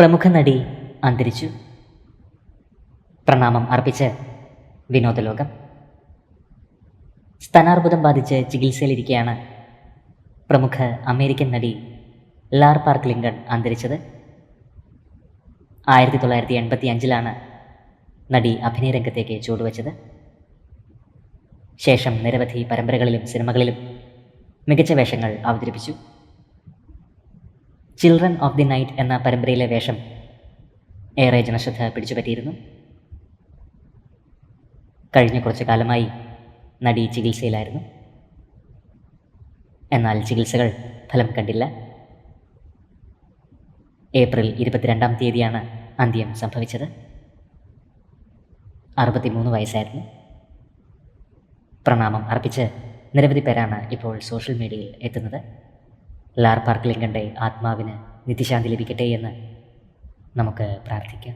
പ്രമുഖ നടി അന്തരിച്ചു. പ്രണാമം അർപ്പിച്ച് വിനോദലോകം. സ്തനാർബുദം ബാധിച്ച് ചികിത്സയിലിരിക്കെയാണ് പ്രമുഖ അമേരിക്കൻ നടി ലാർ പാർക്ക് ലിങ്കൺ അന്തരിച്ചത്. ആയിരത്തി തൊള്ളായിരത്തി എൺപത്തി അഞ്ചിലാണ് നടി അഭിനയ രംഗത്തേക്ക് ചുവടുവെച്ചത്. ശേഷം നിരവധി പരമ്പരകളിലും സിനിമകളിലും മികച്ച വേഷങ്ങൾ അവതരിപ്പിച്ചു. ചിൽഡ്രൻ ഓഫ് ദി നൈറ്റ് എന്ന പരമ്പരയിലെ വേഷം ഏറെ ജനശ്രദ്ധ പിടിച്ചുപറ്റിയിരുന്നു. കഴിഞ്ഞ കുറച്ചു കാലമായി നടി ചികിത്സയിലായിരുന്നു. എന്നാൽ ചികിത്സകൾ ഫലം കണ്ടില്ല. ഏപ്രിൽ ഇരുപത്തിരണ്ടാം തീയതിയാണ് അന്ത്യം സംഭവിച്ചത്. അറുപത്തിമൂന്ന് വയസ്സായിരുന്നു. പ്രണാമം അർപ്പിച്ച് നിരവധി പേരാണ് ഇപ്പോൾ സോഷ്യൽ മീഡിയയിൽ എത്തുന്നത്. ലാർ പാർക്ക് ലിങ്കന്റെ ആത്മാവിന് നിത്യശാന്തി ലഭിക്കട്ടെ എന്ന് നമുക്ക് പ്രാർത്ഥിക്കാം.